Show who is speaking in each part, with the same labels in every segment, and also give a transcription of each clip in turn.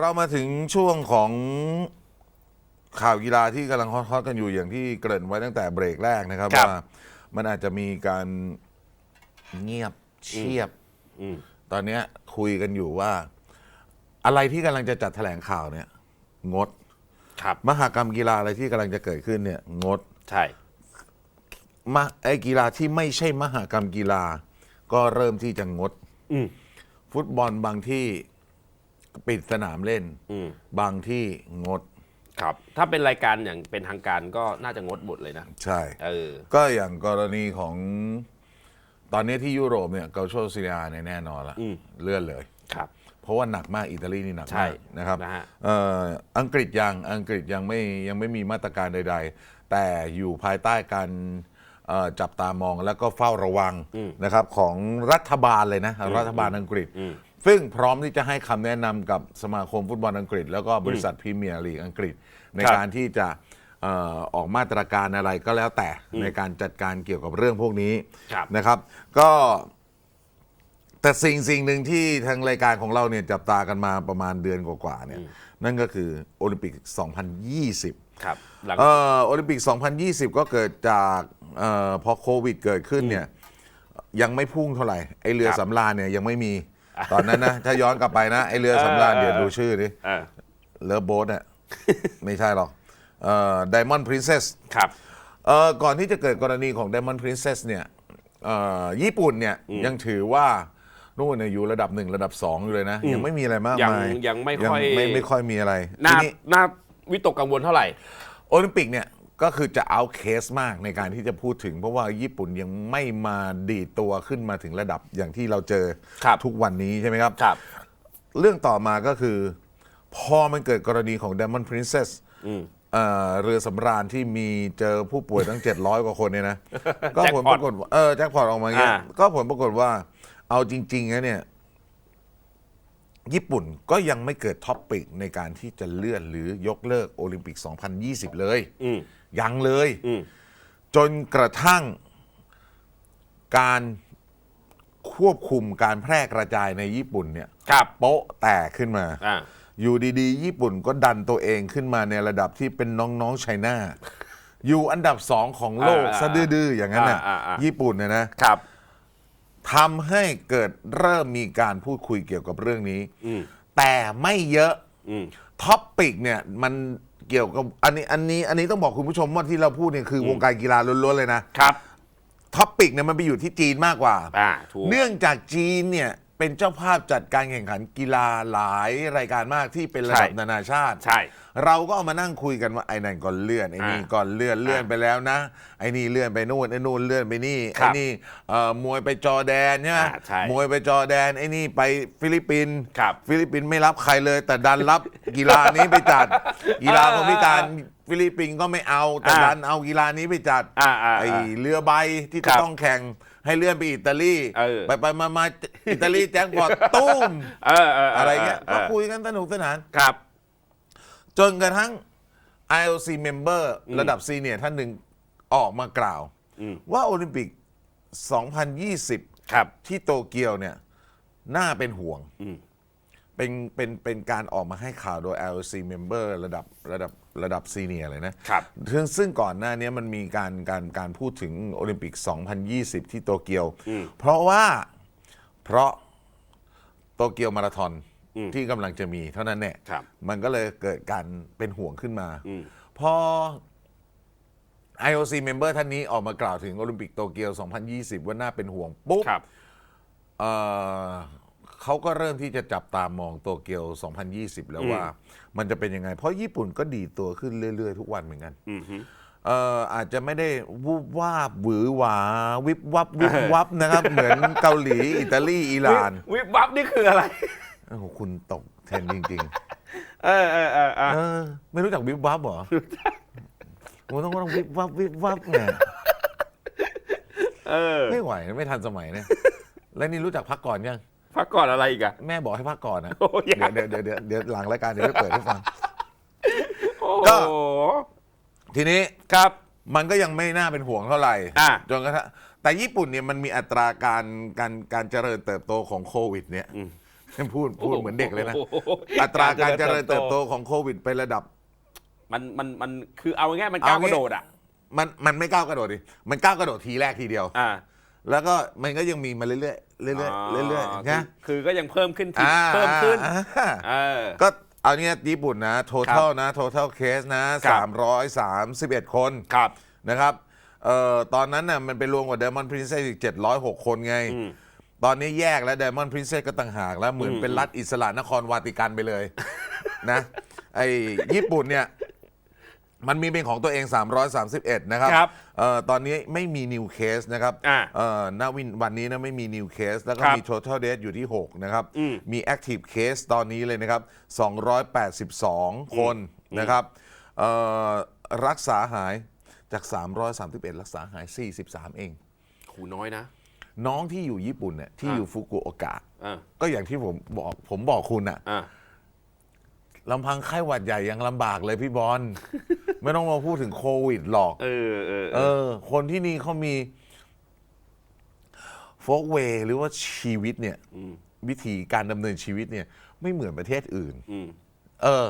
Speaker 1: เรามาถึงช่วงของข่าวกีฬาที่กำลังฮอตๆกันอยู่อย่างที่เกริ่นไว้ตั้งแต่เบรกแรกนะครับ
Speaker 2: ครับ
Speaker 1: ว่ามันอาจจะมีการเงียบเชียบ
Speaker 2: อืม
Speaker 1: ตอนเนี้ยคุยกันอยู่ว่า อะไรที่กำลังจะจัดแถลงข่าวเนี่ย งด
Speaker 2: ครับ
Speaker 1: มหากรรมกีฬาอะไรที่กำลังจะเกิดขึ้นเนี่ย งด
Speaker 2: ใช่
Speaker 1: มาไอ้กีฬาที่ไม่ใช่มหากรรมกีฬา ก็เริ่มที่จะงด
Speaker 2: อืม
Speaker 1: ฟุตบอลบางที่ ปิดสนามเล่น
Speaker 2: อืม
Speaker 1: บางที่งด
Speaker 2: ครับ ถ้าเป็นรายการอย่างเป็นทางการก็น่าจะงดหมดเลยนะ
Speaker 1: ใช่
Speaker 2: เออ
Speaker 1: ก็อย่างกรณีของตอนนี้ที่ยุโรปเนี่ยเกาโชซีเรียเนี่ยแน่นอนละ
Speaker 2: อืม
Speaker 1: เลื่อนเลย
Speaker 2: ครับ
Speaker 1: เพราะว่าหนักมากอิตาลีนี่หนัก
Speaker 2: ใช่
Speaker 1: มากนะครับ
Speaker 2: นะฮะ
Speaker 1: เอ่ออังกฤษยังอังกฤษยังไม่ยังไม่มีมาตรการใด ๆ แต่อยู่ภายใต้การเอ่อจับตามองแล้วก็เฝ้าระวังนะครับของรัฐบาลเลยนะรัฐบาลอังกฤษ ซึ่งพร้อมที่จะให้คำแนะนำกับสมาคมฟุตบอลอังกฤษ แล้วก็บริษัทพรีเมียร์ลีกอังกฤษ ใน
Speaker 2: ครับ
Speaker 1: การที่จะเอ่อออกมาตรการอะไรก็แล้วแต่ในการจัดการเกี่ยวกับเรื่องพวกนี้
Speaker 2: ครับ
Speaker 1: นะครับ ก็ แต่สิ่งสิ่งหนึ่งที่ทางรายการของเราเนี่ยจับตากันมาประมาณเดือนกว่าๆเนี่ย นั่นก็คือโอลิมปิก 2020
Speaker 2: ครับ หลัง
Speaker 1: เอ่อโอลิมปิก 2020 ก็เกิดจากเออพอโควิดเกิดขึ้นเนี่ยยังไม่พุ่งเท่าไหร่ไอเรือ
Speaker 2: ครับ
Speaker 1: สำราญเนี่ยยังไม่มี ตอนนั้นนะ ถ้าย้อนกลับไปนะไอเรือสำราญ
Speaker 2: เออ
Speaker 1: เดี๋ยวดูชื่อดิ
Speaker 2: เออ
Speaker 1: เรือโบ๊ทเนี่ยไม่ใช่หรอกไดมอนด์พรินเซส
Speaker 2: ครับ
Speaker 1: ก่อนที่จะเกิดกรณีของ Diamond Princess เนี่ยเอ่อญี่ปุ่นเนี่ยยังถือว่านู่นเนี่ยอยู่ระดับหนึ่งระดับสองอยู่เลยนะ ยังไม่มีอะไรมาก
Speaker 2: ยัง
Speaker 1: มาย
Speaker 2: ยังไม่ค่อย
Speaker 1: ไม่ไม่ค่อยมีอะไร
Speaker 2: น่า
Speaker 1: ทีนี้
Speaker 2: น่าวิตกกังวลเท่าไหร่
Speaker 1: โอลิมปิกเนี่ย ก็คือจะเอาเคสมากในการที่จะพูดถึง เพราะว่าญี่ปุ่นยังไม่มาดีดตัวขึ้นมาถึงระดับอย่างที่เราเจอ
Speaker 2: ครับ
Speaker 1: ทุกวันนี้ใช่ไหมครับ
Speaker 2: ครับ
Speaker 1: เรื่องต่อมาก็คือ พอมันเกิดกรณีของ Diamond Princess เอ่อเรือสำราญที่มีเจอผู้ป่วยตั้ง 700 กว่าคนเนี่ยนะ ก็ผลปรากฏว่าเออแจ็คพอตออกมาเงี้ย
Speaker 2: อ่า
Speaker 1: ก็ผลปรากฏว่า เอาจริงๆนะเนี่ย ญี่ปุ่นก็ยังไม่เกิดท็อปปิกในการที่จะเลื่อนหรือยกเลิกโอลิมปิก 2020 เลย
Speaker 2: อืม
Speaker 1: ยังเลย
Speaker 2: อืม
Speaker 1: จนกระทั่งการควบคุมการแพร่กระจายในญี่ปุ่นเนี่ย
Speaker 2: ครับ
Speaker 1: โป๊ะแตกขึ้นมา
Speaker 2: อ่า
Speaker 1: อยู่ดีๆ ญี่ปุ่นก็ดันตัวเองขึ้นมาในระดับที่เป็นน้องๆไชน่า อยู่อันดับสองของโลก
Speaker 2: อ่า
Speaker 1: ซะดื้อๆอย่างนั้นน่ะ
Speaker 2: อ่าอ่าอ่า
Speaker 1: ญี่ปุ่นเนี่ยนะ ครับ ทำให้เกิดเริ่มมีการพูดคุยเกี่ยวกับเรื่องนี้
Speaker 2: อืม
Speaker 1: แต่ไม่เยอะ
Speaker 2: อืม
Speaker 1: ท็อปปิกเนี่ยมัน เกี่ยวกับอันนี้อันนี้อันนี้ต้องบอกคุณผู้ชมว่าที่เราพูดเนี่ยคือวงการกีฬาล้วนๆเลยนะครับ ท็อปปิกเนี่ยมันไปอยู่ที่จีนมากกว่า
Speaker 2: อ่าถูก
Speaker 1: เนื่องจากจีนเนี่ย เป็นเจ้าภาพจัดการแข่งขันกีฬาหลายรายการมากที่เป็นระดับ
Speaker 2: ใช่
Speaker 1: นานาชาติ
Speaker 2: ใช่
Speaker 1: เราก็เอามานั่งคุยกันว่าไอ้นั่นก่อนเลื่อนไอ้นี่
Speaker 2: อ่า
Speaker 1: ก่อนเลื่อนเลื่อน
Speaker 2: อ่า
Speaker 1: ไปแล้วนะ ไอ้นี่เลื่อนไปนู่นไอ้นู่นเลื่อนไปนี่
Speaker 2: ครั
Speaker 1: ไอ้
Speaker 2: บ
Speaker 1: นี่เอ่อมวยไปจอร์แดนใช่ไหม
Speaker 2: อ่าใช่
Speaker 1: มวยไปจอร์แดนไอ้นี่ไปฟิลิปปินส์
Speaker 2: ครับ
Speaker 1: ฟิลิปปินส์ไม่รับใครเลย แต่ดันรับ กีฬานี้ไปจัด กีฬาคนพิการฟิลิปปินส์ก็ไม่เอาแต่
Speaker 2: อ่า
Speaker 1: ดันเอากีฬานี้ไปจัด
Speaker 2: อ่าอ่า
Speaker 1: ไอ้
Speaker 2: อ่า
Speaker 1: เรือใบที่
Speaker 2: ค
Speaker 1: จะ
Speaker 2: รับ
Speaker 1: ต้องแข่ง ให้เลื่อนไปอิตาลี
Speaker 2: เออ
Speaker 1: ไปไปมามาอิตาลีแจ็คพอตตุ้ม
Speaker 2: เออเออเอะ
Speaker 1: ไรเงี้ยก็
Speaker 2: ออ
Speaker 1: คุยกันสนุกสนาน
Speaker 2: ครับ
Speaker 1: จนกระทั่ง IOC member ระดับซีเนียร์ท่านหนึ่งออกมากล่าว
Speaker 2: อืม
Speaker 1: ว่าโอลิมปิก 2020
Speaker 2: ครับ
Speaker 1: ที่โตเกียวเนี่ย น่าเป็นห่วง
Speaker 2: อืม
Speaker 1: เป็นเป็นเป็นการออกมาให้ข่าวโดย IOC member ระดับระดับระดับซีเนียร์เลยนะครับซึ่งซึ่งก่อนหน้านี้มันมีการการการพูดถึงโอลิมปิก 2020 ที่โตเกียว
Speaker 2: อืม
Speaker 1: เพราะว่าเพราะโตเกียวมาราธอน
Speaker 2: อืม
Speaker 1: ที่กำลังจะมีเท่านั้นแหละ
Speaker 2: ครับ
Speaker 1: มันก็เลยเกิดการเป็นห่วงขึ้นมา
Speaker 2: อืม
Speaker 1: พอ IOC member ท่านนี้ออกมากล่าวถึงโอลิมปิกโตเกียว 2020 ว่าน่าเป็นห่วงปุ๊บ
Speaker 2: ครับ
Speaker 1: เอ่อ เขาก็เริ่มที่จะจับตามองโตเกียว 2020 แล้ว
Speaker 2: อืม
Speaker 1: ว่า มันจะเป็นยังไง เพราะญี่ปุ่นก็ดีดตัวขึ้นเรื่อย ๆ ทุกวันเหมือนกัน
Speaker 2: อืมฮึ
Speaker 1: เอ่ออาจจะไม่ได้วูบวาบหวือหวา วิบวับวิบวับนะครับ เหมือนเกาหลี อิตาลีอิหร่าน
Speaker 2: วิบวับนี่คืออะไร
Speaker 1: โอ้โหคุณตกเทรนด์จริง
Speaker 2: เออเออเออเออ
Speaker 1: ๆเออ ไม่รู้จักวิบวับเหรอผมต้องต้องวิบวับวิบวับเนี่ย
Speaker 2: เออ
Speaker 1: ไม่ไหวไม่ทันสมัยเนี่ย แล้วนี่รู้จักพักก่อนยัง
Speaker 2: พักก่อนอะไรอีกอะ
Speaker 1: แม่บอกให้พักก่อนนะ
Speaker 2: โอ้ย
Speaker 1: เดี๋ยวเดี๋ยวเดี๋ยวเดี๋ยวหลังรายการเดี๋ยวไปเปิดให้ฟัง
Speaker 2: โอ้
Speaker 1: ก็
Speaker 2: โห
Speaker 1: ทีนี้
Speaker 2: ครับ
Speaker 1: มันก็ยังไม่น่าเป็นห่วงเท่าไหร่
Speaker 2: อะ
Speaker 1: จนกระทั่งแต่ญี่ปุ่นเนี่ยมันมีอัตราการการการเจริญเติบโตของโควิด เนี่ยพูดพูดเหมือนเด็กเลยนะ
Speaker 2: โโห
Speaker 1: อัตราการเจริญเติบโตของโควิดไประดับ
Speaker 2: มันมันมันคือเอาง่ายๆมันก้าว
Speaker 1: เอา
Speaker 2: ก
Speaker 1: งี้
Speaker 2: ระโดดอะ
Speaker 1: มันมันไม่ก้าวกระโดดดิ มันก้าวกระโดดทีแรกทีเดียว
Speaker 2: อ่า
Speaker 1: แล้วก็มันก็ยังมีมาเรื่อยๆเรื่อยๆเรื่อยๆนะ
Speaker 2: คือคือก็ยังเพิ่มขึ้นที่
Speaker 1: อ่า
Speaker 2: เพิ่มขึ้น
Speaker 1: อ่า
Speaker 2: เออ
Speaker 1: ก็เอาเนี้ยญี่ปุ่นนะ total นะ total case นะ
Speaker 2: ครับ
Speaker 1: 331 คน
Speaker 2: ครับ
Speaker 1: นะครับเอ่อตอนนั้นน่ะมันไปรวมกับ Diamond Princess อีก 706 คนไง
Speaker 2: อืม
Speaker 1: ตอนนี้แยกแล้ว Diamond Princess ก็ต่างหากแล้วเหมือนเป็นรัฐอิสระนครวาติกันไปเลยนะไอ้ญี่ปุ่นเนี่ย มันมีเป็นของตัวเอง 331 นะครับ
Speaker 2: ครับ
Speaker 1: เอ่อตอนนี้ไม่มี new case นะครับ
Speaker 2: อ่า
Speaker 1: เอ่อณวินวันนี้นะไม่มี new case แล้วก็
Speaker 2: ครับ
Speaker 1: มี total death อยู่ที่ 6 นะครับ
Speaker 2: อืม
Speaker 1: มี active case ตอนนี้เลยนะครับ 282 คนนะครับเอ่อรักษาหายจาก 331 รักษาหาย 43 เอง
Speaker 2: หูน้อยนะ
Speaker 1: น้องที่อยู่ญี่ปุ่นเนี่ยที่
Speaker 2: อ่า
Speaker 1: อยู่ฟุกุโอกะ
Speaker 2: อ่า
Speaker 1: ก็อย่างที่ผมบอกผมบอกคุณอะ
Speaker 2: อ่า
Speaker 1: ลำพังไข้หวัดใหญ่ยังลำบากเลยพี่บอล ไม่ต้องมาพูดถึงโควิดหรอก
Speaker 2: เออเออ
Speaker 1: เออ คนที่นี่เขามีโฟกเวหรือว่าชีวิตเนี่ยวิธีการดำเนินชีวิตเนี่ย ไม่เหมือนประเทศอื่น
Speaker 2: อืม
Speaker 1: เออ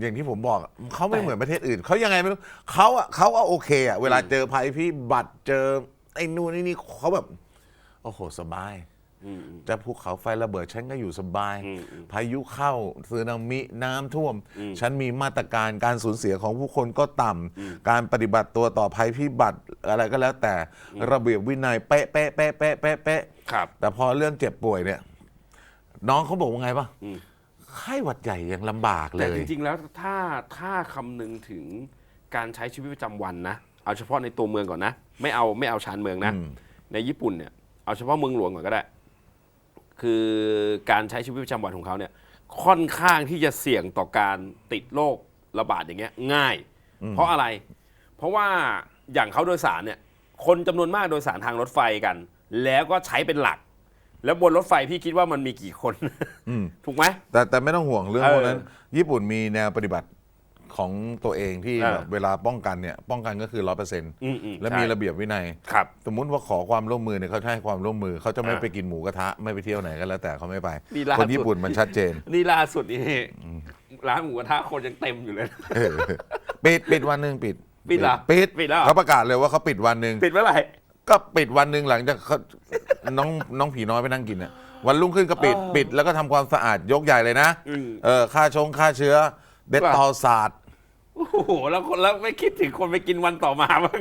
Speaker 1: อย่างที่ผมบอกอะเขาไม่เหมือนประเทศอื่น เขายังไงไม่รู้เขาอะเขาก็โอเคอะเวลาเจอภัยพิบัติเจอไอ้นู่นไอ้นี่เขาแบบ โอ้โห สบาย
Speaker 2: อืม
Speaker 1: จะภูเขาไฟระเบิดฉันก็อยู่สบาย
Speaker 2: อืมอืม
Speaker 1: พายุเข้าสึนามิน้ำท่วม
Speaker 2: อืม
Speaker 1: ฉันมีมาตรการการสูญเสียของผู้คนก็ต่ำการปฏิบัติตัวต่อภัยพิบัติอะไรก็แล้วแต่ระเบียบวินัยเป๊ะเป๊ะเป๊ะเป๊ะเป๊ะเป๊ะ
Speaker 2: ครับ
Speaker 1: แต่พอเรื่องเจ็บป่วยเนี่ย น้องเขาบอกว่าไงปะ
Speaker 2: อืม
Speaker 1: ไข้หวัดใหญ่ยังลำบากเล
Speaker 2: แต่
Speaker 1: ย
Speaker 2: จริงๆ แล้วถ้าถ้าคำนึงถึงการใช้ชีวิตประจำวันนะ เอาเฉพาะในตัวเมืองก่อนนะ ไม่เอาไม่เอาชานเมืองนะ
Speaker 1: อืม
Speaker 2: ในญี่ปุ่นเนี่ย เอาเฉพาะเมืองหลวงก่อนก็ได้ คือการใช้ชีวิตประจำวันของเขาเนี่ยค่อนข้างที่จะเสี่ยงต่อการติดโรคระบาดอย่างเงี้ยง่าย เพราะอะไร เพราะว่าอย่างเขาโดยสารเนี่ยคนจำนวนมากโดยสารทางรถไฟกัน แล้วก็ใช้เป็นหลัก แล้วบนรถไฟพี่คิดว่ามันมีกี่คน
Speaker 1: อืม
Speaker 2: ถูกไหม
Speaker 1: แต่แต่ไม่ต้องห่วงเรื่อง
Speaker 2: เออ
Speaker 1: พวกนั้นญี่ปุ่นมีแนวปฏิบัติ ของตัวเองที่
Speaker 2: เออ
Speaker 1: แบบเวลาป้องกันเนี่ยป้องกันก็คือร้อยเปอร์เซ็นต์
Speaker 2: อืมอืม
Speaker 1: และ
Speaker 2: ใช่
Speaker 1: มีระเบียบวินัย
Speaker 2: ครับ
Speaker 1: สมมุติว่าขอความร่วมมือเนี่ยเขาจะให้ความร่วมมือเขาจะไม่
Speaker 2: อ่า
Speaker 1: ไปกินหมูกระทะไม่ไปเที่ยวไหนก็แล้ว แต่เขาไม่ไป
Speaker 2: นี่ล่า
Speaker 1: คน
Speaker 2: สุด
Speaker 1: ญี่ปุ่นมันชัดเจน
Speaker 2: นี่ล่าสุดนี่ร้านหมูกระทะคนยังเต็มอยู่เลย
Speaker 1: เออปิดปิดวันหนึ่งปิด
Speaker 2: ปิดเหรอ
Speaker 1: ปิด
Speaker 2: ปิดแล้วเหรอ
Speaker 1: เขาประกาศเลยว่าเขาปิดวันหนึ่ง
Speaker 2: ปิดเมื่อไหร่
Speaker 1: ก็ปิดวันหนึ่งหลังจากเขาน้องน้องผีน้อยไปนั่งกินเนี่ยวันรุ่งขึ้นก็ปิด
Speaker 2: เออ
Speaker 1: ปิดแล้วก็ทำความสะอาดยกใหญ่เลยนะ
Speaker 2: อืม
Speaker 1: เออฆ่าชงฆ่าเชื้อเด็ด
Speaker 2: ว่า
Speaker 1: ตอศาสตร์
Speaker 2: โอ้โหแล้วคนแล้วไม่คิดถึงคนไปกินวันต่อมาบ้าง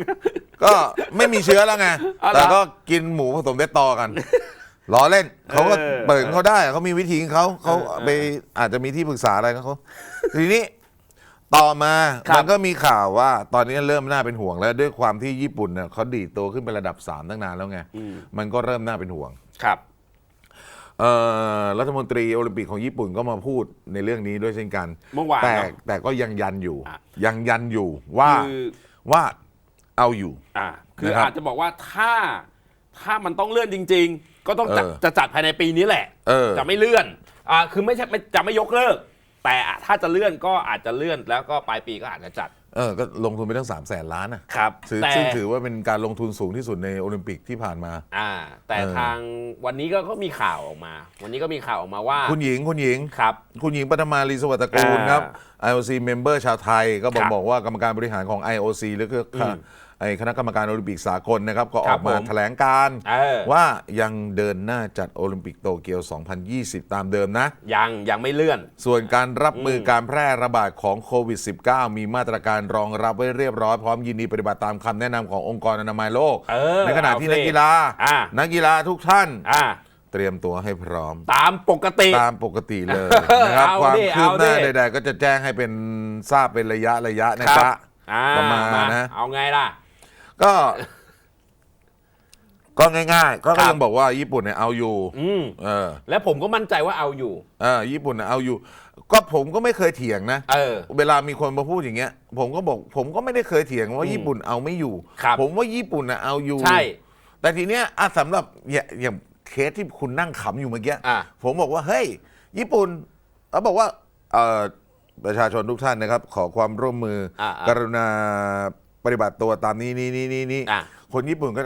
Speaker 1: ก็ไม่มีเชื้อแล้วไง
Speaker 2: เอาเหรอ
Speaker 1: แต่ก็กินหมูผสมเด็ดตอกัน ล้อเล่น เขาก็
Speaker 2: เออ
Speaker 1: เปิดของเขาได้ เขามีวิธีของเขา เขา
Speaker 2: เออ
Speaker 1: ไปอาจจะมีที่ปรึกษาอะไรของเขา ทีนี้ต่อมา
Speaker 2: ครับ
Speaker 1: มันก็มีข่าวว่า ตอนนี้เริ่มน่าเป็นห่วงแล้ว ด้วยความที่ญี่ปุ่นเนี่ยเขาดีดตัวขึ้นเป็นระดับสามตั้งนานแล้วไง
Speaker 2: อืม
Speaker 1: มันก็เริ่มน่าเป็นห่วง
Speaker 2: ครับ
Speaker 1: เอ่อ รัฐมนตรีโอลิมปิกของญี่ปุ่นก็มาพูดในเรื่องนี้ด้วยเช่นกัน
Speaker 2: เมื่อวาน
Speaker 1: แต่
Speaker 2: เนอะ
Speaker 1: แต่ก็ยังยันอยู่
Speaker 2: อะ
Speaker 1: ยังยันอยู่ว่า
Speaker 2: คือ
Speaker 1: ว่าเอาอยู่
Speaker 2: อ่าคือ
Speaker 1: นะครับ
Speaker 2: อาจจะบอกว่าถ้าถ้ามันต้องเลื่อนจริง ๆ ก็ต้องจัด
Speaker 1: เออ
Speaker 2: จะจัดภายในปีนี้แหละ
Speaker 1: เออ
Speaker 2: จะไม่เลื่อนอ่าคือไม่ใช่ไม่จะไม่ยกเลิก แต่ถ้าจะเลื่อนก็อาจจะเลื่อนแล้วก็ปลายปีก็อาจจะจัด
Speaker 1: เออก็ลงทุนไปตั้งสามแสนล้านนะครับถือ
Speaker 2: แต่
Speaker 1: ซึ่งถือว่าเป็นการลงทุนสูงที่สุดในโอลิมปิกที่ผ่านมา
Speaker 2: อ่า แต่
Speaker 1: เออ
Speaker 2: ทางวันนี้ก็ก็มีข่าวออกมา วันนี้ก็มีข่าวออกมาว่า
Speaker 1: คุณหญิงคุณหญิง
Speaker 2: ครับ
Speaker 1: คุณหญิงปฐมาลีสวัสดิ์ตระกูล
Speaker 2: อ่า
Speaker 1: ครับ IOC เมมเบอร์ชาวไทยก็บอ
Speaker 2: ค
Speaker 1: ก
Speaker 2: รับ
Speaker 1: บอกว่ากรรมการบริหารของ IOC หรือคืออ
Speaker 2: ม
Speaker 1: ไอคณะกรรมการโอลิมปิกสากลนะครับ ก็อ
Speaker 2: ครั
Speaker 1: อบกมา
Speaker 2: ผม
Speaker 1: แถลงการ
Speaker 2: เออ
Speaker 1: ว่ายังเดินหน้าจัดโอลิมปิกโตเกียว 2020 ตามเดิมนะ
Speaker 2: ยังยังไม่เลื่อน
Speaker 1: ส่วนการรับมืออ
Speaker 2: ม
Speaker 1: การแพร่ระบาดของโควิด -19 มีมาตรการรองรับไว้เรียบร้อย พร้อมยินดีปฏิบัติตามคำแนะนำขององค์กรอนามัยโลก
Speaker 2: เออ
Speaker 1: ในขณะที่
Speaker 2: เอาสิ
Speaker 1: นักกีฬา
Speaker 2: อ่า
Speaker 1: นักกีฬาทุกท่าน
Speaker 2: อ่า
Speaker 1: เตรียมตัวให้พร้อม
Speaker 2: ตามปกติ
Speaker 1: ตามปกติเลยนะครับ
Speaker 2: เอา
Speaker 1: ความ
Speaker 2: ดิ
Speaker 1: คืบหน้า
Speaker 2: เอาดิ
Speaker 1: ใดๆก็จะแจ้งให้เป็นทราบเป็นระยะระยะนะ
Speaker 2: ค
Speaker 1: ค
Speaker 2: รั
Speaker 1: รั
Speaker 2: บบอ่า
Speaker 1: ประมาณนะ
Speaker 2: เอาไงล่ะ
Speaker 1: ก็ก็ง่ายๆ ก็
Speaker 2: ครับ
Speaker 1: ยังบอกว่าญี่ปุ่นเนี่ยเอาอยู่
Speaker 2: อืม
Speaker 1: เออ
Speaker 2: และผมก็มั่นใจว่าเอาอยู่
Speaker 1: เออญี่ปุ่นเนี่ยเอาอยู่ ก็ผมก็ไม่เคยเถียงนะ
Speaker 2: เออ
Speaker 1: เวลามีคนมาพูดอย่างเงี้ย ผมก็บอก ผมก็ไม่ได้เคยเถียงว่า
Speaker 2: อืม
Speaker 1: ญี่ปุ่นเอาไม่อยู่
Speaker 2: ครับ
Speaker 1: ผมว่าญี่ปุ่นน่ะเอาอยู่
Speaker 2: ใช่
Speaker 1: แต่ทีเนี้ยอะสำหรับอย่าอย่างเคสที่คุณนั่งขำอยู่เมื่อกี้
Speaker 2: อะ
Speaker 1: ผมบอกว่าเฮ้ย ญี่ปุ่นเขาบอกว่าเอ่อประชาชนทุกท่านนะครับ ขอความร่วมมืออา
Speaker 2: อ่า
Speaker 1: กรุณา ปฏิบัติตัวตามนี้นี่นี่นี่นี่
Speaker 2: อะ
Speaker 1: คนญี่ปุ่นก็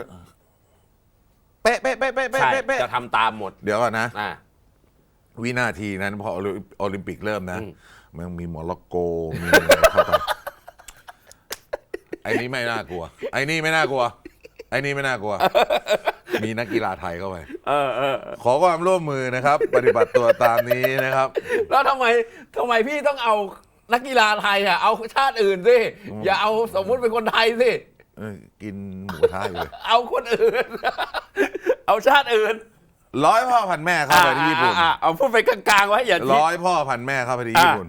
Speaker 1: เป๊ะเป๊ะเป๊ะเป๊ะเป๊ะ
Speaker 2: ใช่
Speaker 1: เป๊ะเป๊ะ
Speaker 2: จะทำตามหมด
Speaker 1: เดี๋ยวก่อนนะ
Speaker 2: อ่า
Speaker 1: วินาทีนั้นพอโอลิโอลิมปิกเริ่มนะ
Speaker 2: อืม
Speaker 1: มันมีโมร็อกโกมีอะไรเข้าไปไอ้นี่ไม่น่ากลัว ไอ้นี่ไม่น่ากลัว ไอ้นี่ไม่น่ากลัว มีนักกีฬาไทยเข้าไป
Speaker 2: เออเออ
Speaker 1: ขอความร่วมมือนะครับ ปฏิบัติตัวตามนี้นะครับ
Speaker 2: แล้วทำไมทำไมพี่ต้องเอา นักกีฬาไทยอะเอาชาติอื่นสิอย่าเอาสมมุติเป็นคนไทยสิ
Speaker 1: เอ้ยกินหมูกระทะอยู่เลย
Speaker 2: เอาคนอื่น เอาชาติอื่น
Speaker 1: ร้อยพ่อพันแม่เข้าไปที่ญี่ปุ่น
Speaker 2: อ่าอ่าอ่าเอาพูดไปกลางๆไว้อย่า
Speaker 1: ร้อยพ่อพันแม่เข้าไปที่ญี่ปุ่น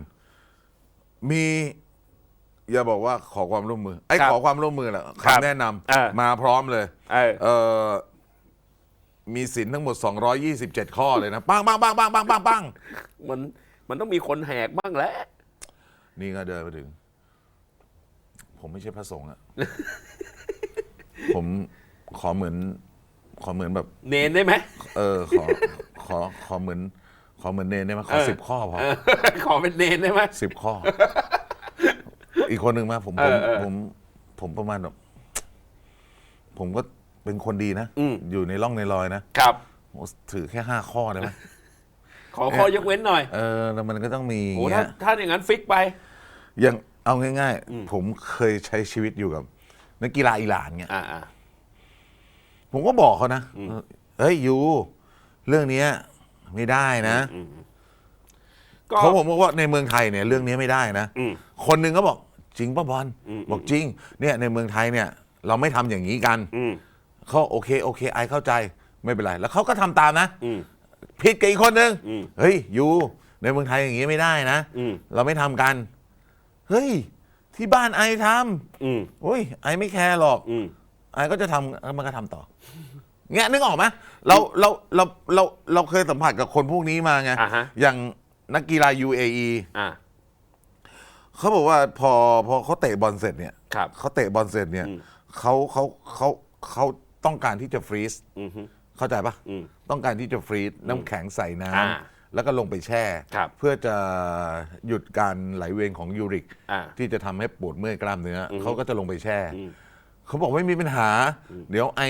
Speaker 1: มี อย่าบอกว่าขอความร่วมมือไอ้
Speaker 2: ครับ
Speaker 1: ขอความร่วมมือแหละ
Speaker 2: ครับ
Speaker 1: คำแนะน
Speaker 2: อ่าำ
Speaker 1: มาพร้อมเลย
Speaker 2: เออ
Speaker 1: เออมีสินทั้งหมด 227 ข้อเลยนะปังปังปังปังปังปังปัง
Speaker 2: มันมันต้องมีคนแหกบ้างแหละ
Speaker 1: นี่ก็เดินไปถึง ผมไม่ใช่พระสงฆ์อะ ผมขอเหมือน ขอเหมือนแบบ
Speaker 2: เนนได้ไหม
Speaker 1: เออ ขอ ขอ ขอเหมือน ขอเหมือนเนนได้ไหมขอ
Speaker 2: เออ
Speaker 1: สิบข้อพอ
Speaker 2: เออขอเป็นเนนได้ไหม
Speaker 1: สิบข้อ อีกคนหนึ่งมาผม
Speaker 2: เอ
Speaker 1: ผม
Speaker 2: อเออ
Speaker 1: ผมผมประมาณแบบผมก็เป็นคนดีนะ
Speaker 2: อืม
Speaker 1: อยู่ในร่องในรอยนะครับ โอ้ถือแค่ห้าข้อได้ไหม
Speaker 2: ขอข้อยกเว้นหน่อย
Speaker 1: เออแล้วมันก็ต้องมีอ
Speaker 2: โอ้
Speaker 1: ย่าง
Speaker 2: ถ้า
Speaker 1: เงี้ย
Speaker 2: ถ้าอย่างนั้นฟิกไป
Speaker 1: อย่างเอาง่าย ๆ ผมเคยใช้ชีวิตอยู่กับนักกีฬาอิหร่านเงี้ย
Speaker 2: อ่าอ่า
Speaker 1: ผมก็บอกเขานะเฮ้ยยูเรื่องเนี้ยไม่ได้นะ
Speaker 2: ก็
Speaker 1: เขาผมบอกว่าในเมืองไทยเนี่ย เรื่องนี้ไม่ได้นะ
Speaker 2: อืม
Speaker 1: คนหนึ่งก็บอกจริงป่ะบอล
Speaker 2: อืม
Speaker 1: บอกจริง เนี่ย ในเมืองไทยเนี่ย เราไม่ทำอย่างนี้กัน
Speaker 2: อืม
Speaker 1: เขาโอเคโอเค ไอเข้าใจไม่เป็นไร แล้วเขาก็ทำตามนะ
Speaker 2: อืม
Speaker 1: ผิดกับอีกคนหนึ่ง
Speaker 2: อืม
Speaker 1: เฮ้ยยูในเมืองไทยอย่างนี้ไม่ได้นะ
Speaker 2: อืม
Speaker 1: เราไม่ทำกัน เฮ้ย ที่บ้านไอท
Speaker 2: อืมำ
Speaker 1: โอ้ยไอไม่แคร์หรอก
Speaker 2: อืม
Speaker 1: ไอก็จะทำแล้วมันก็ทำต่อเงี้ยนึกออกไหมเราเราเราเราเราเคยสัมผัสกับคนพวกนี้มาไง
Speaker 2: อ่าฮะ
Speaker 1: อย่างนักกีฬา UAE
Speaker 2: อ่า
Speaker 1: เขาบอกว่าพอพอเขาเตะบอลเสร็จเนี่ย
Speaker 2: ครับ
Speaker 1: เขาเตะบอลเสร็จเนี่ย
Speaker 2: อืม
Speaker 1: เขาเขาเขาเขาต้องการที่จะฟรีซ
Speaker 2: อืมฮึ
Speaker 1: เข้าใจปะ
Speaker 2: อืม
Speaker 1: ต้องการที่จะฟรีซน้ำแข็งใส่น้
Speaker 2: อ่าำ
Speaker 1: แล้วก็ลงไปแช่
Speaker 2: ครับ
Speaker 1: เพื่อจะหยุดการไหลเวียนของยูริก
Speaker 2: อ่า
Speaker 1: ที่จะทำให้ปวดเมื่อยกล้ามเนื้ออ
Speaker 2: อฮึ
Speaker 1: เขาก็จะลงไปแช่
Speaker 2: อืม
Speaker 1: เขาบอกไม่มีปัญหา เดี๋ยวไอ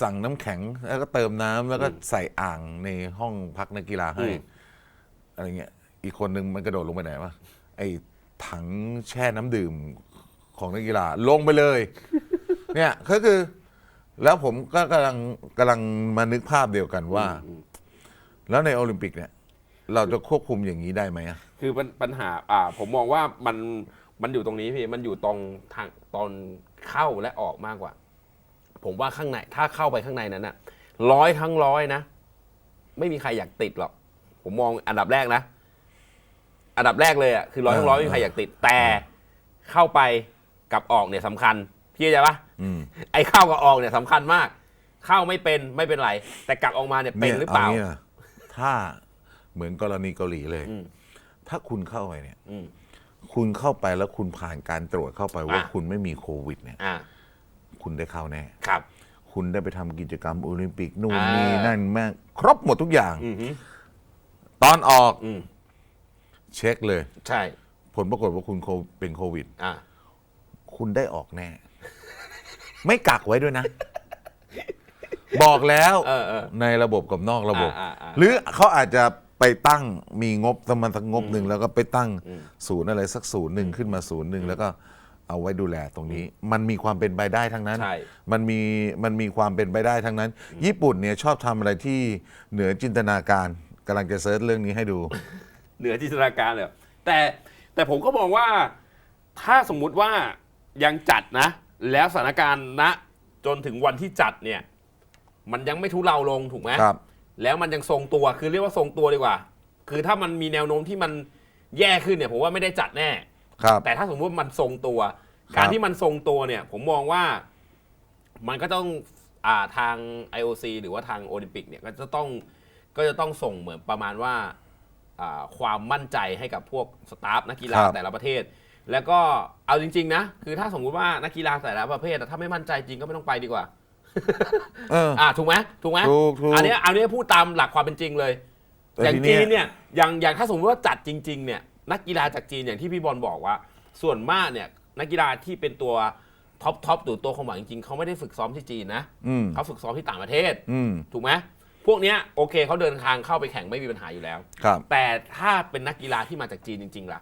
Speaker 1: สั่งน้ำแข็งแล้วก็เติมน้ำแล้วก็ใส่อ่างในห้องพักนักกีฬาให้
Speaker 2: อืม
Speaker 1: อะไรเงี้ย อีกคนนึงมันกระโดดลงไปไหนวะ ไอถังแช่น้ำดื่มของนักกีฬาลงไปเลย เนี่ยก็คือ แล้วผมก็กำลังกำลังมานึกภาพเดียวกันว่า แล้วในโอลิมปิกเนี่ย เราจะควบคุมอย่างนี้ได้ไหมอะ
Speaker 2: คือปัญปัญหาอ่าผมมองว่ามันมันอยู่ตรงนี้พี่มันอยู่ตรงทางตอนเข้าและออกมากกว่า ผมว่าข้างในถ้าเข้าไปข้างในนั้นน่ะร้อยทั้งร้อยนะ ไม่มีใครอยากติดหรอก ผมมองอันดับแรกนะ อันดับแรกเลยอะคือร้อยทั้งร้อยไม่มีใครอยากติด แต่เข้าไปกับออกเนี่ยสำคัญ พี่เข้าใจปะ
Speaker 1: อืม
Speaker 2: ไอ้เข้ากับออกเนี่ยสำคัญมาก เข้าไม่เป็นไม่เป็นไร แต่กลับออกมาเนี่ยเป็นหรือเปล่า
Speaker 1: นี่ยงี้นะถ้า เหมือนกรณีเกาหลีเลย
Speaker 2: อืม
Speaker 1: ถ้าคุณเข้าไปเนี่ย
Speaker 2: อืม
Speaker 1: คุณเข้าไปแล้วคุณผ่านการตรวจเข้าไปว่า
Speaker 2: อะ
Speaker 1: คุณไม่มีโควิดเนี่ย
Speaker 2: อ่า
Speaker 1: คุณได้เข้าแน่
Speaker 2: ครับ
Speaker 1: คุณได้ไปทำกิจกรรมโอลิมปิกนู่น
Speaker 2: อ่านี่
Speaker 1: นี่นั่นแม่งครบหมดทุกอย่าง
Speaker 2: อือฮึ
Speaker 1: ตอนออก
Speaker 2: อืม
Speaker 1: เช็คเลย
Speaker 2: ใช่
Speaker 1: ผลปรากฏว่าคุณโคเป็นโควิด
Speaker 2: อ่า
Speaker 1: คุณได้ออกแน่ ไม่กักไว้ด้วยนะ บอกแล้ว
Speaker 2: เออเออ
Speaker 1: ในระบบกับนอกระบบ
Speaker 2: อ่าอ่าอ่า
Speaker 1: หรือเขาอาจจะ ไปตั้งมีงบสมันสักงบหนึ่งแล้วก็ไปตั้งศูนย์อะไรสักศูนย์หนึ่งขึ้นมาศูนย์หนึ่งแล้วก็เอาไว้ดูแลตรงนี้ มันมีความเป็นไปได้ทั้งนั้น
Speaker 2: ใช่
Speaker 1: มันมีมันมีความเป็นไปได้ทั้งนั้น ญี่ปุ่นเนี่ยชอบทำอะไรที่เหนือจินตนาการกำลังจะเซิร์ชเรื่องนี้ให้ดู
Speaker 2: เหนือจินตนาการเลยแต่แต่ผมก็มองว่าถ้าสมมุติว่ายังจัดนะ แล้วสถานการณ์ณจนถึงวันที่จัดเนี่ย มันยังไม่ทุเลาลงถูกไหม
Speaker 1: ครับ
Speaker 2: แล้วมันยังทรงตัวคือเรียกว่าทรงตัวดีกว่า คือถ้ามันมีแนวโน้มที่มันแย่ขึ้นเนี่ยผมว่าไม่ได้จัดแน่
Speaker 1: ครับ
Speaker 2: แต่ถ้าสมมติว่ามันทรงตัว
Speaker 1: ครับ
Speaker 2: การที่มันทรงตัวเนี่ย ผมมองว่ามันก็ต้องอ่าทาง IOC หรือว่าทางโอลิมปิกเนี่ยก็จะต้องก็จะต้องส่งเหมือนประมาณว่าอ่าความมั่นใจให้กับพวกสตาฟนักกีฬา
Speaker 1: ครับ
Speaker 2: แต่ละประเทศ แล้วก็เอาจริง ๆ นะ คือถ้าสมมุติว่านักกีฬาแต่ละประเภทอะถ้าไม่มั่นใจจริงก็ไม่ต้องไปดีกว่า
Speaker 1: เออ
Speaker 2: อ่าถูกไหมถูกไหม
Speaker 1: ถูกถูก
Speaker 2: อันเนี้ยอันเนี้ยพูดตามหลักความเป็นจริงเลย
Speaker 1: แต่
Speaker 2: อย่าง
Speaker 1: ทีเนี้
Speaker 2: จี
Speaker 1: ย
Speaker 2: นเนี่ยอย่างอย่างถ้าสมมติว่าจัดจริง ๆ เนี่ย นักกีฬาจากจีนอย่างที่พี่บอลบอกว่า ส่วนมากเนี่ย นักกีฬาที่เป็นตัวท็อปท็อปหรือตัวความหวังจริงๆเขาไม่ได้ฝึกซ้อมที่จีนนะ
Speaker 1: อืม
Speaker 2: เขาฝึกซ้อมที่ต่างประเทศ
Speaker 1: อืม
Speaker 2: ถูกไหมพวกเนี้ยโอเคเขาเดินทางเข้าไปแข่งไม่มีปัญหาอยู่แล้ว
Speaker 1: ครับ
Speaker 2: แต่ถ้าเป็นนักกีฬาที่มาจากจีนจริง ๆ ล่ะ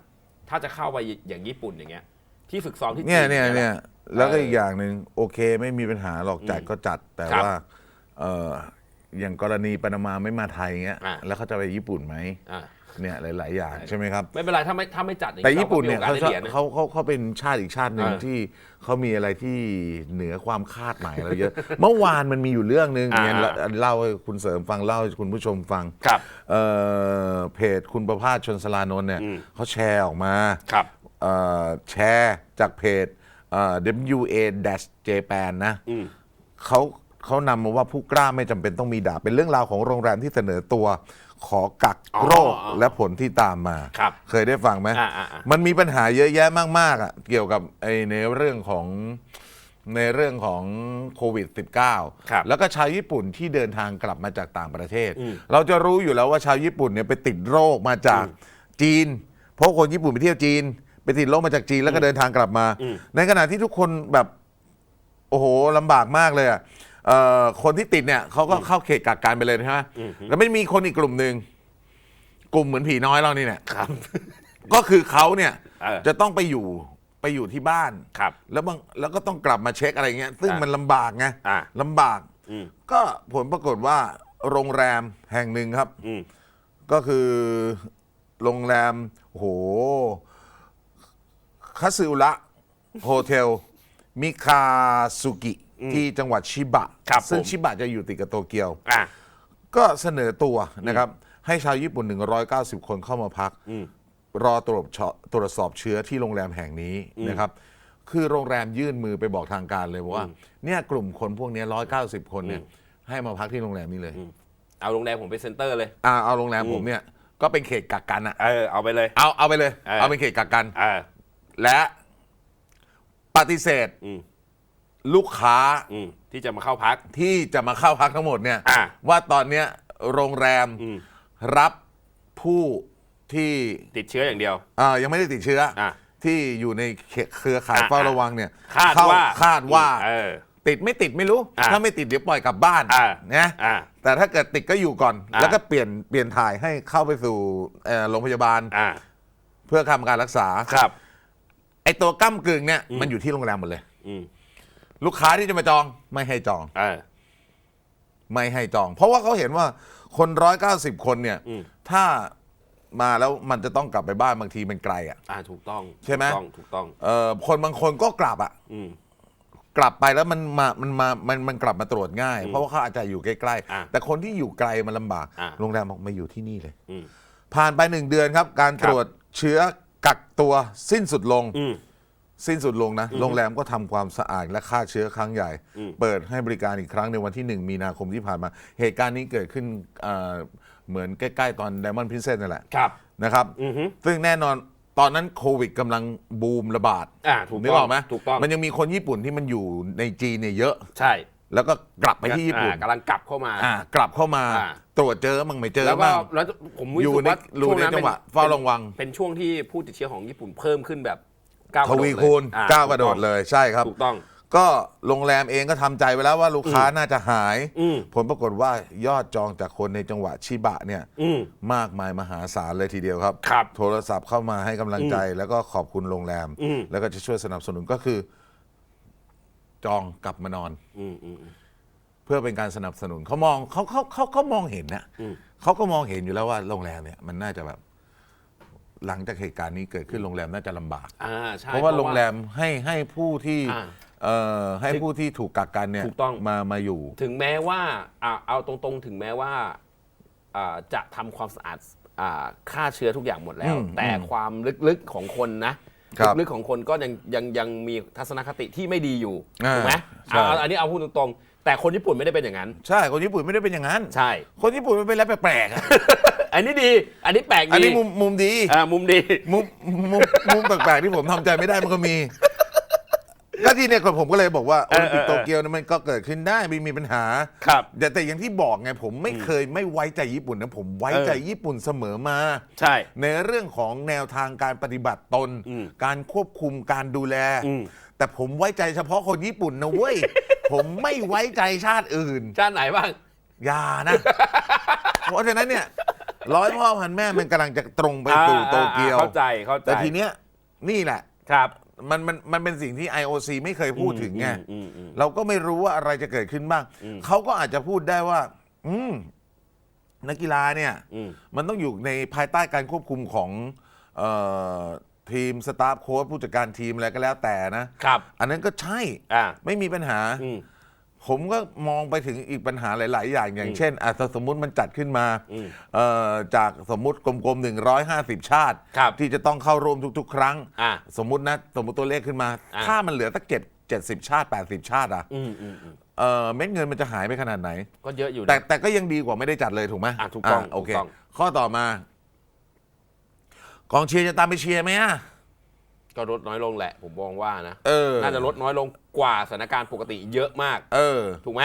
Speaker 2: ถ้าจะเข้าไปอย่างญี่ปุ่นอย่างเงี้ย ที่ฝึกซ้อมที่จี
Speaker 1: เนี่ยเนี่ย
Speaker 2: อาง
Speaker 1: เนี่
Speaker 2: งี้
Speaker 1: ยแล้วก็
Speaker 2: เอออี
Speaker 1: อีกอย่างหนึ่งโอเคไม่มีปัญหาหรอกจัดก็จัด แต่
Speaker 2: ครับ
Speaker 1: ว่าเอออย่างกรณีปานามาไม่มาไทยเงี้ย
Speaker 2: อะ
Speaker 1: แล้วเขาจะไปญี่ปุ่นไหม
Speaker 2: อ่า
Speaker 1: เนี่ยหลาย ๆ อย่างใช่ไหมครับ
Speaker 2: ไม่เป็นไรถ้าไม่ถ้าไม่จัดอย่าง
Speaker 1: แต่
Speaker 2: งี้
Speaker 1: ญี่ปุ่นเนี่ย
Speaker 2: รา
Speaker 1: เขา
Speaker 2: ก็มีโอกาสได้เหรียญนะ
Speaker 1: เขาเขาเขาเป็นชาติอีกชาติหนึ่ง
Speaker 2: เออ
Speaker 1: ที่เขามีอะไรที่เหนือความคาดหมายเราเยอะ เมื่อวานมันมีอยู่เรื่องหนึ่ง
Speaker 2: อ่า
Speaker 1: เนี่ยเล่าให้คุณเสริมฟังเล่าให้คุณผู้ชมฟัง
Speaker 2: ครับ
Speaker 1: เอ่อเพจคุณประภาสชนสลานนท์เนี่ย
Speaker 2: อืม
Speaker 1: เขาแชร์ออกมา
Speaker 2: ครับ
Speaker 1: เอ่อ แชร์จากเพจเอ่อ WA-Japan นะ
Speaker 2: อืม
Speaker 1: เขาเขานำมาว่าผู้กล้าไม่จำเป็นต้องมีดาบ เป็นเรื่องราวของโรงแรมที่เสนอตัวขอกัก
Speaker 2: อ๋อ
Speaker 1: โรค
Speaker 2: อ๋อ
Speaker 1: และผลที่ตามมา
Speaker 2: ครับ
Speaker 1: เคยได้ฟังไหม
Speaker 2: อ่าอ่าอ่า
Speaker 1: มันมีปัญหาเยอะแยะมาก ๆ อะ เกี่ยวกับไอ้ในเรื่องของในเรื่องของโควิด
Speaker 2: ครับ
Speaker 1: -19 แล้วก็ชาวญี่ปุ่นที่เดินทางกลับมาจากต่างประเทศ
Speaker 2: อืม
Speaker 1: เราจะรู้อยู่แล้วว่าชาวญี่ปุ่นเนี่ยไปติดโรคมาจากจีน เพราะคนญี่ปุ่นไปเที่ยวจีน ไปติดโรคมาจากจีนแล้วก็เดินทางกลับมา
Speaker 2: อืม
Speaker 1: ในขณะที่ทุกคนแบบโอ้โหลำบากมากเลยอะเอ่อคนที่ติดเนี่ยเขาก็เข้าเขตกักกันไปเลยใช่ไหมแล้วไม่มีคนอีกกลุ่มหนึ่งกลุ่มเหมือนผีน้อยเรานี่เนี่ย
Speaker 2: ครับ
Speaker 1: ก็คือเขาเนี่ย
Speaker 2: เออ
Speaker 1: จะต้องไปอยู่ไปอยู่ที่บ้าน
Speaker 2: ครับ
Speaker 1: แล้วบางแล้วก็ต้องกลับมาเช็คอะไรเงี้ย ซึ่ง
Speaker 2: อะ
Speaker 1: มันลำบากไง
Speaker 2: อ่า
Speaker 1: ลำบาก
Speaker 2: อืม
Speaker 1: ก็ผลปรากฏว่าโรงแรมแห่งหนึ่งครับ
Speaker 2: อืม
Speaker 1: ก็คือโรงแรมโอ้โห คาซึระโฮเทลมิคาสุกิที่จังหวัดชิบะ
Speaker 2: ครับ
Speaker 1: ซึ่ง
Speaker 2: ผม
Speaker 1: ชิบะจะอยู่ติดกับโตเกียว
Speaker 2: อ่า
Speaker 1: ก็เสนอตัวนะครับ ให้ชาวญี่ปุ่น 190 คนเข้ามาพัก
Speaker 2: อืม
Speaker 1: รอตรวจเชาะตรวจสอบเชื้อที่โรงแรมแห่งนี้นะครับ คือโรงแรมยื่นมือไปบอกทางการเลยบอกว่า เนี่ยกลุ่มคนพวกเนี้ย190 คนเนี่ยให้มาพักที่โรงแรมนี้เลย
Speaker 2: เอาโรงแรมผมเป็นเซ็นเตอร์เลย
Speaker 1: อ่าเอาโรงแรมผมเนี่ยก็เป็นเขตกักกันอะ
Speaker 2: เออ เอาไปเลย
Speaker 1: เอาเอาไปเลย
Speaker 2: เออ
Speaker 1: เอาเป็นเขตกักกัน
Speaker 2: เออ
Speaker 1: และปฏิเสธ
Speaker 2: อืม
Speaker 1: ลูกค้า
Speaker 2: อืมที่จะมาเข้าพัก
Speaker 1: ที่จะมาเข้าพักทั้งหมดเนี่ย
Speaker 2: อะ
Speaker 1: ว่าตอนเนี้ยโรงแรม
Speaker 2: อืม
Speaker 1: รับผู้ที่
Speaker 2: ติดเชื้ออย่างเดียว
Speaker 1: อ่ายังไม่ได้ติดเชื้ออ
Speaker 2: อะ
Speaker 1: ที่อยู่ในเครือข่าย
Speaker 2: อะ
Speaker 1: เฝ้าระวังเนี่ย
Speaker 2: คาด
Speaker 1: เข้
Speaker 2: ว่า
Speaker 1: คาดว่า
Speaker 2: เออ
Speaker 1: ติดไม่ติดไม่รู้
Speaker 2: อะ
Speaker 1: ถ้าไม่ติดเดี๋ยวปล่อยกลับบ้าน
Speaker 2: อะ
Speaker 1: นะ
Speaker 2: อ่า
Speaker 1: แต่ถ้าเกิดติดก็อยู่ก่อน
Speaker 2: อะ
Speaker 1: แล้วก็เปลี่ยนเปลี่ยนถ่ายให้เข้าไปสู่เอ่อโรงพยาบาล
Speaker 2: อ่า
Speaker 1: เพื่อทำการรักษา
Speaker 2: ครับ
Speaker 1: ไอ้ตัวก้ากึ่งเนี่ยมันอยู่ที่โรงแรมหมดเลย
Speaker 2: อืม
Speaker 1: ลูกค้าที่จะมาจองไม่ให้จอง
Speaker 2: เออ
Speaker 1: ไม่ให้จอง เพราะว่าเขาเห็นว่าคนร้อยเก้าสิบคนเนี่ย
Speaker 2: อืม
Speaker 1: ถ้ามาแล้วมันจะต้องกลับไปบ้านบางทีมันไกลอะ
Speaker 2: อ่าถูกต้อง
Speaker 1: ใช่ไหม
Speaker 2: ถูกต้องถูกต้อง
Speaker 1: เอ่อคนบางคนก็กลับอะ
Speaker 2: อืม
Speaker 1: กลับไปแล้วมันมามันมามันมันกลับมาตรวจง่าย เพราะว่าเขาอาจจะอยู่ใกล้
Speaker 2: อะ
Speaker 1: ๆแต่คนที่อยู่ไกลมันลำบาก
Speaker 2: อะ
Speaker 1: โรงแรมบอกมาอยู่ที่นี่เลย
Speaker 2: อืม
Speaker 1: ผ่านไปหนึ่งเดือนครับ การ
Speaker 2: ครับ
Speaker 1: ตรวจเชื้อ กักตัวสิ้นสุดลง
Speaker 2: อืม
Speaker 1: สิ้นสุดลงนะ โรงแรมก็ทำความสะอาดและฆ่าเชื้อครั้งใหญ่
Speaker 2: อืม
Speaker 1: เปิดให้บริการอีกครั้งในวันที่ 1 มีนาคมที่ผ่านมา เหตุการณ์นี้เกิดขึ้นเอ่อเหมือนใกล้ ๆ ตอน Diamond Princess นั่นแหละ
Speaker 2: ครับ
Speaker 1: นะครับ
Speaker 2: อือฮึ
Speaker 1: ซึ่งแน่นอนตอนนั้นโควิดกำลังบูมระบาด
Speaker 2: อ่าถูก
Speaker 1: นึก
Speaker 2: ต้
Speaker 1: อ
Speaker 2: อ
Speaker 1: องกไหม
Speaker 2: ถูกต้อง
Speaker 1: มันยังมีคนญี่ปุ่นที่มันอยู่ในจีนเนี่ยเยอะ
Speaker 2: ใช่
Speaker 1: แล้วก็กลับไปที่ญี่ปุ่น
Speaker 2: อ่ากำลังกลับเข้ามา
Speaker 1: อ่ากลับเข้ามา
Speaker 2: อ่า
Speaker 1: ตรวจเจอมั่งไม่เจอ
Speaker 2: แล้วก็
Speaker 1: บ้าง
Speaker 2: แล้วผมรู้
Speaker 1: อยู่
Speaker 2: สึก
Speaker 1: ใน
Speaker 2: ว่า
Speaker 1: รู
Speaker 2: ช่วง
Speaker 1: ใน
Speaker 2: นั้น
Speaker 1: จั
Speaker 2: เป็
Speaker 1: งหวะเฝ้าระวัง
Speaker 2: เป็นช่วงที่ผู้ติดเชื้อของญี่ปุ่นเพิ่มขึ้นแบบก้าว
Speaker 1: ท
Speaker 2: กระโดด
Speaker 1: วี
Speaker 2: เลย
Speaker 1: คูณ
Speaker 2: อ่
Speaker 1: ก้าวกระโดดเลยใช่ครับ
Speaker 2: ถูกต้อง
Speaker 1: ก็โรงแรมเองก็ทำใจไว้แล้วว่าลูกค้าน่าจะหาย
Speaker 2: อืม
Speaker 1: ผลปรากฏว่ายอดจองจากคนในจังหวัดชิบะเนี่ย
Speaker 2: อืม
Speaker 1: มากมายมหาศาลเลยทีเดียวครับ
Speaker 2: ครับ
Speaker 1: โทรศัพท์เข้ามาให้กำลังใจแล้วก็ขอบคุณโรงแรม
Speaker 2: อืม
Speaker 1: แล้วก็จะช่วยสนับสนุนก็คือ จองกลับมานอน
Speaker 2: อืมอืมอืม
Speaker 1: เพื่อเป็นการสนับสนุนเขามองเขาเขาเขาเขามองเห็นนะ
Speaker 2: อืม
Speaker 1: เขาก็มองเห็นอยู่แล้วว่าโรงแรมเนี่ยมันน่าจะแบบ หลังจากเหตุการณ์นี้เกิดขึ้นโรงแรมน่าจะลำบาก
Speaker 2: อ่าใช่
Speaker 1: เพราะว่าโรงแรมให้ให้ผู้ที่
Speaker 2: อ่า
Speaker 1: เอ่อให้ผู้ที่ถูกกักกันเนี่ย
Speaker 2: ถูกต้อง
Speaker 1: มามาอยู่
Speaker 2: ถึงแม้ว่าอ่าเอาตรงๆ ถึงแม้ว่าอ่าจะทำความสะอาดอ่าฆ่าเชื้อทุกอย่างหมดแล้ว
Speaker 1: อืม
Speaker 2: แต่
Speaker 1: อืม
Speaker 2: ความลึกๆของคนนะ ครับ ลึกๆของคนก็ยังยังยังมีทัศนคติที่ไม่ดีอยู่
Speaker 1: อ่า
Speaker 2: ถูกไหม
Speaker 1: ใช่
Speaker 2: เอาเอาอันนี้เอาพูดตรงๆ แต่คนญี่ปุ่นไม่ได้เป็นอย่างนั้น
Speaker 1: ใช่ คนญี่ปุ่นไม่ได้เป็นอย่างนั้น
Speaker 2: ใช่
Speaker 1: คนญี่ปุ่นมันเป็นอะไรแปลกๆอะ
Speaker 2: อันนี้ดี อันนี้แปลก
Speaker 1: อัน
Speaker 2: ดี
Speaker 1: นี้มุมมุมดี
Speaker 2: อ่ามุมดี
Speaker 1: มุมมุมมุมแปลกๆที่ผมทำใจไม่ได้มันก็มี ก็ที่เนี่ยผมก็เลยบอกว่าโอลิมปิก
Speaker 2: เออเออ
Speaker 1: โตเกียวเนี่ยมันก็เกิดขึ้นได้ไม่มีปัญหา
Speaker 2: ครับ
Speaker 1: แต่แต่อย่างที่บอกไงผมไม่เคยไม่ไว้ใจญี่ปุ่นนะผมไว้ใจญี่ปุ่นเสมอมา
Speaker 2: ใช่
Speaker 1: ในเรื่องของแนวทางการปฏิบัติตน
Speaker 2: อืม
Speaker 1: การควบคุมการดูแล
Speaker 2: อืม
Speaker 1: แต่ผมไว้ใจเฉพาะคนญี่ปุ่นนะเว้ย ผมไม่ไว้ใจชาติอื่น
Speaker 2: ชาติไหนบ้าง
Speaker 1: อย่านะ เพราะฉะนั้นเนี่ยร้อยพ่อพันแม่มันกำลังจะตรงไปสู่โตเกียว
Speaker 2: อ่าเข้าใจเข้าใจ
Speaker 1: แต่ทีเนี้ยนี่แหละ
Speaker 2: ครับ
Speaker 1: มันมันมันเป็นสิ่งที่ IOC ไม่เคยพูดถึงไง
Speaker 2: อืมอืม
Speaker 1: เราก็ไม่รู้ว่าอะไรจะเกิดขึ้นบ้าง
Speaker 2: อืม
Speaker 1: เขาก็อาจจะพูดได้ว่า อืมนักกีฬาเนี่ย
Speaker 2: อืม
Speaker 1: มันต้องอยู่ในภายใต้การควบคุมของเออทีมสตาฟโค้ชผู้จัดการทีมอะไรก็แล้วแต่นะ
Speaker 2: ครับ
Speaker 1: อันนั้นก็ใช่
Speaker 2: อ่า
Speaker 1: ไม่มีปัญหา
Speaker 2: อืม
Speaker 1: ผมก็มองไปถึงอีกปัญหาหลาย ๆ อย่างอย่าง
Speaker 2: อืม
Speaker 1: เช่นอะถ้าสมมุติมันจัดขึ้นมา
Speaker 2: อืม
Speaker 1: เอ่อจากสมมุติกลมๆ 150 ชาติ
Speaker 2: ครับ
Speaker 1: ที่จะต้องเข้าร่วมทุก ๆ ครั้ง
Speaker 2: อ่า
Speaker 1: สมมุตินะสมมุติตัวเลขขึ้นมา
Speaker 2: อะ
Speaker 1: ถ้ามันเหลือสักเจ็ดเจ็ดสิบชาติ 80 ชาติอะ
Speaker 2: อืมอืมอืม
Speaker 1: เออเม็ดเงินมันจะหายไปขนาดไหน
Speaker 2: ก็เยอะอยู่นะ
Speaker 1: แต่แต่ก็ยังดีกว่าไม่ได้จัดเลยถูกไหม
Speaker 2: อะถูกต้อง
Speaker 1: โอเค
Speaker 2: ถูกต้อง
Speaker 1: ข้อต่อมา กองเชียร์จะตามไปเชียร์ไหมอะ
Speaker 2: ก็ลดน้อยลงแหละ ผมมองว่านะ
Speaker 1: เออ
Speaker 2: น่าจะลดน้อยลงกว่าสถานการณ์ปกติเยอะมาก
Speaker 1: เออ
Speaker 2: ถูกไหม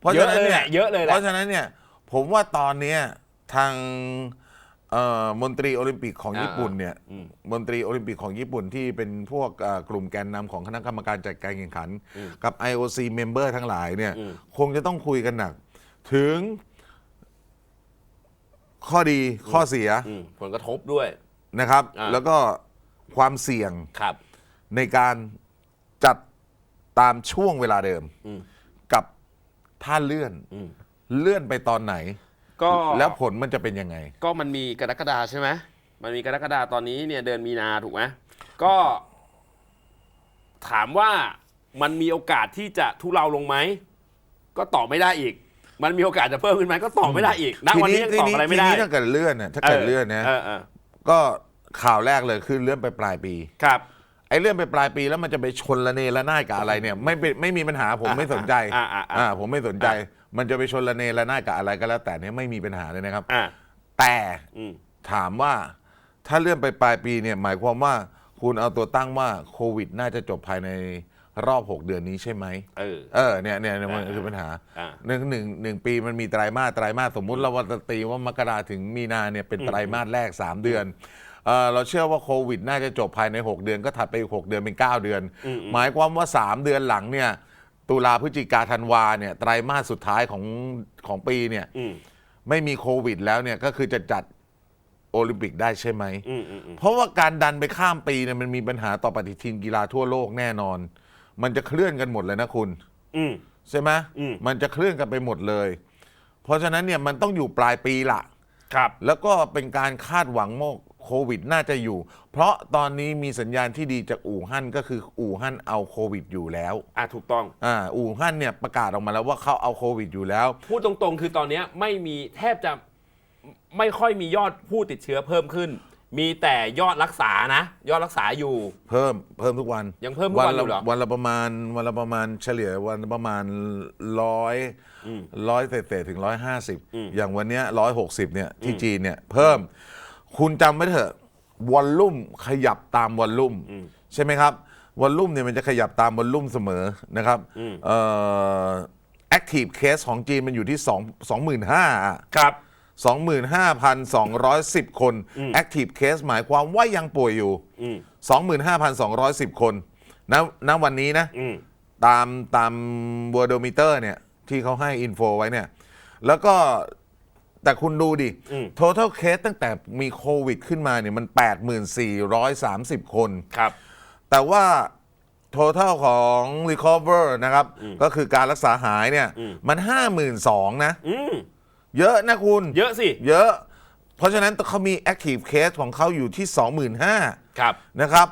Speaker 1: เพราะฉะนั้น
Speaker 2: เยอะเลย
Speaker 1: เนี่
Speaker 2: แหละเยอะเลยแหละ
Speaker 1: เพราะฉะนั้นเนี่ย ผมว่าตอนเนี้ยทางเอ่อมนตรีโอลิมปิกของญี่ปุ่นเนี่ย
Speaker 2: อืม
Speaker 1: มนตรีโอลิมปิกของญี่ปุ่นที่เป็นพวกเอ่อกลุ่มแกนนำของคณะกรรมการจัดการแข่งขันกับ IOC เมมเบอร์ทั้งหลายเนี่ย
Speaker 2: อืม
Speaker 1: คงจะต้องคุยกันหนัก ถึงข้อดีข้อเสีย
Speaker 2: อืมผลกระทบด้วย
Speaker 1: นะครับ
Speaker 2: อ่า
Speaker 1: แล้วก็ ความเสี่ยง
Speaker 2: ครับ
Speaker 1: ในการจัดตามช่วงเวลาเดิม
Speaker 2: อืม
Speaker 1: กับถ้าเลื่อน
Speaker 2: อืม
Speaker 1: เลื่อนไปตอนไหน
Speaker 2: ก็
Speaker 1: แล้วผลมันจะเป็นยังไง
Speaker 2: ก็มันมีกรกฎาใช่ไหมมันมีกรกฎาตอนนี้เนี่ยเดือนมีนาถูกไหมก็ ถามว่ามันมีโอกาสที่จะทุเลาลงไหมก็ตอบไม่ได้อีก มันมีโอกาสจะเพิ่มขึ้นไหมก็ตอบไม่ได้อีกณวันนี้ยังตอบอะไรไม่ได้
Speaker 1: ทีนี้ถ้าเกิดเลื่อนเนี่ยถ้าเกิดเลื่อนนะ
Speaker 2: เออเออ
Speaker 1: ก็ ข่าวแรกเลยคือเลื่อนไปปลายปี
Speaker 2: ครับ
Speaker 1: ไอ้เลื่อนไปปลายปีแล้วมันจะไปชนละเนระนาดกับอะไรเนี่ยไม่เป็นไม่มีปัญหาผมไม่สนใจ
Speaker 2: อ่าอ่าอ่า
Speaker 1: อ่า ผมไม่สนใจ มันจะไปชนละเนระนาดกับอะไรก็แล้ว แต่เนี่ยไม่มีปัญหาเลยนะครับ
Speaker 2: อ่า
Speaker 1: แต่
Speaker 2: อืม
Speaker 1: ถามว่าถ้าเลื่อนไปปลายปีเนี่ยหมายความว่าคุณเอาตัวตั้งว่าโควิด น่าจะจบภายในรอบ 6 เดือนนี้ใช่ไหม
Speaker 2: เออ
Speaker 1: เออเนี่ยเนี่ยเนี่ยมัน
Speaker 2: อ่า
Speaker 1: คือปัญหา
Speaker 2: อ่า
Speaker 1: หนึ่งหนึ่งหนึ่งปีมันมีไตรมาสไตรมาสสมมุติเราว่าจะตีว่ามกราถึงมีนาเนี่ยเป็นไตรมาสแรก 3 เดือน เออเราเชื่อว่าโควิดน่าจะจบภายใน 6 เดือนก็ถัดไปอีก6เดือนเป็น 9 เดือน หมายความว่า 3 เดือนหลังเนี่ยตุลาพฤศจิกาธันวาเนี่ยไตรมาสสุดท้ายของของปีเนี่ย
Speaker 2: อืม
Speaker 1: ไม่มีโควิดแล้วเนี่ยก็คือจะจัดโอลิมปิกได้ใช่ไหม
Speaker 2: อืมอืมอืม
Speaker 1: เพราะว่าการดันไปข้ามปีเนี่ยมันมีปัญหาต่อปฏิทินกีฬาทั่วโลกแน่นอน มันจะเคลื่อนกันหมดเลยนะคุณ
Speaker 2: อืม
Speaker 1: ใช่ไหม
Speaker 2: อืม
Speaker 1: มันจะเคลื่อนกันไปหมดเลย เพราะฉะนั้นเนี่ยมันต้องอยู่ปลายปีละ
Speaker 2: ครับ
Speaker 1: แล้วก็เป็นการคาดหวังว่าโควิดน่าจะอยู่ เพราะตอนนี้มีสัญญาณที่ดีจากอู่ฮั่นก็คืออู่ฮั่นเอาโควิดอยู่แล้ว
Speaker 2: อะถูกต้อง
Speaker 1: อ่าอู่ฮั่นเนี่ยประกาศออกมาแล้วว่าเขาเอาโควิดอยู่แล้ว
Speaker 2: พูดตรงๆ คือตอนเนี้ยไม่มีแทบจะไม่ค่อยมียอดผู้ติดเชื้อเพิ่มขึ้น มีแต่ยอดรักษานะ ยอดรักษาอยู่
Speaker 1: เพิ่มเพิ่มทุกวัน
Speaker 2: ยังเพิ่มทุกวันอยู่เหรอ
Speaker 1: วันละประมาณวันละประมาณเฉลี่ยวันละประมาณร้อย ร้อยเศษๆถึงร้อยห้าสิบอย่างวันเนี้ร้อยหกสิบเนี่ยที่จีนเนี่ยเพิ่ม คุณจำไว้เถอะวอลลุ่มขยับตามวอลลุ่มใช่ไหมครับวอลลุ่มเนี่ยมันจะขยับตามวอลลุ่มเสมอนะครับเอ่อแอคทีฟเคสของจีนมันอยู่ที่2 25,000อะ
Speaker 2: ครับ
Speaker 1: 25,210 คน Active Case หมายความว่ายังป่วยอยู่
Speaker 2: อืม
Speaker 1: 25,210 คนณณวันนี้นะ
Speaker 2: อืม
Speaker 1: ตามตาม w o r d o m e t e r เนี่ย ที่เขาให้อินโฟไว้เนี่ย แล้วก็แต่คุณดูดิ
Speaker 2: อืม
Speaker 1: total case ตั้งแต่มีโควิดขึ้นมาเนี่ยมัน 8430 คน
Speaker 2: ครับ
Speaker 1: แต่ว่า total ของ recover นะครับ ก็คือการรักษาหายเนี่ย มัน 52,000 นะ
Speaker 2: อืม
Speaker 1: เยอะนะคุณ
Speaker 2: เยอะสิ
Speaker 1: เยอะ เพราะฉะนั้นเขามี active case ของเขาอยู่ที่ 25,000
Speaker 2: ครับ
Speaker 1: นะครับ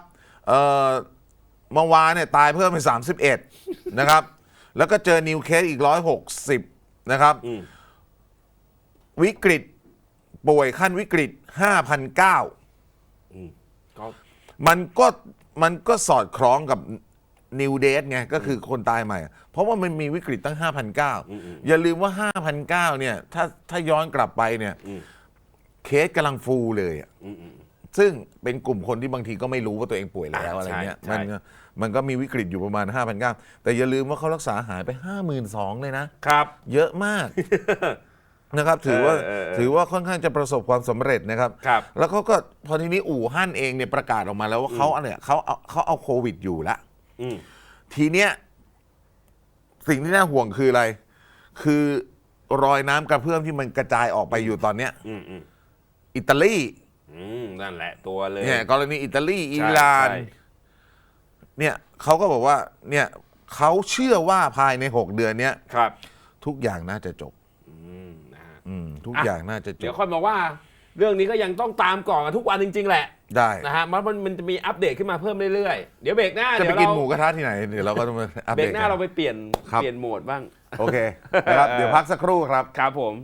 Speaker 1: เอ่อเมื่อวานเนี่ยตายเพิ่มเป็น31 นะครับ แล้วก็เจอนิวเคสอีก160นะครับ
Speaker 2: อืม
Speaker 1: วิกฤตป่วยขั้นวิกฤต 5,009
Speaker 2: ก็
Speaker 1: มันก็มันก็สอดคล้องกับนิวเดทไง ก็คือคนตายใหม่เพราะว่ามันมีวิกฤตตั้ง 5,009 อย่าลืมว่า 5,009เนี่ยถ้าถ้าย้อนกลับไปเนี่ยเคสกำลังฟูเลยอะซึ่งเป็นกลุ่มคนที่บางทีก็ไม่รู้ว่าตัวเองป่วยแล้ว
Speaker 2: อ่า
Speaker 1: อะไรเงี้ย
Speaker 2: ใช่
Speaker 1: มัน
Speaker 2: ใช่
Speaker 1: ก็ มันก็มีวิกฤตอยู่ประมาณ 5,009แต่อย่าลืมว่าเขารักษาหายไป 52,000เลยนะ
Speaker 2: ครับ
Speaker 1: เยอะมากนะครับถือว่า
Speaker 2: เออเออเออ
Speaker 1: ถือว่าค่อนข้างจะประสบความสำเร็จนะครับ
Speaker 2: ครับ
Speaker 1: แล้วเขาก็พอทีนี้อู่ฮั่นเองเนี่ยประกาศออกมาแล้วว่าเขาเนี่ยเขาเอาเขาเอาโควิดอยู่ละ
Speaker 2: อืม
Speaker 1: ทีเนี้ยสิ่งที่น่าห่วงคืออะไร คือรอยน้ำกระเพื่อมที่มันกระจายออกไปอยู่ตอนเนี้ย
Speaker 2: อืมอืม
Speaker 1: อิตาลี
Speaker 2: อืมนั่นแหละตัวเลย
Speaker 1: เนี่ยกรณีอิตาลีอิ
Speaker 2: ใช่
Speaker 1: หร่าน
Speaker 2: ใช่
Speaker 1: เนี่ยเขาก็บอกว่าเนี่ยเขาเชื่อว่าภายใน 6 เดือนเนี้ย
Speaker 2: ครับ
Speaker 1: ทุกอย่างน่าจะจบ
Speaker 2: อืมนะฮะ
Speaker 1: อืมทุก
Speaker 2: อะ
Speaker 1: อย่างน่าจะจ
Speaker 2: เดี๋ยว
Speaker 1: บ
Speaker 2: ค่อยมาว่า เรื่องนี้ก็ยังต้องตามก่อนกันทุกวันจริง ๆ แหละ
Speaker 1: ได้
Speaker 2: นะฮะมันมันมันจะมีอัปเดตขึ้นมาเพิ่มเรื่อยๆ เดี๋ยวเบรกหน้า
Speaker 1: จะ
Speaker 2: เดี๋
Speaker 1: ไป
Speaker 2: ยว
Speaker 1: กิน
Speaker 2: เรา
Speaker 1: หมูกระทะที่ไหนเดี๋ยวเราก็ต้องมาอัป
Speaker 2: เบร
Speaker 1: เด
Speaker 2: ก
Speaker 1: ต
Speaker 2: หน้า
Speaker 1: กัน
Speaker 2: เราไปเปลี่ยน
Speaker 1: ครับ
Speaker 2: เปลี่ยนโหมดบ้าง
Speaker 1: โอเคนะครับเดี๋ยวพักสักครู่ครับ
Speaker 2: ครับผม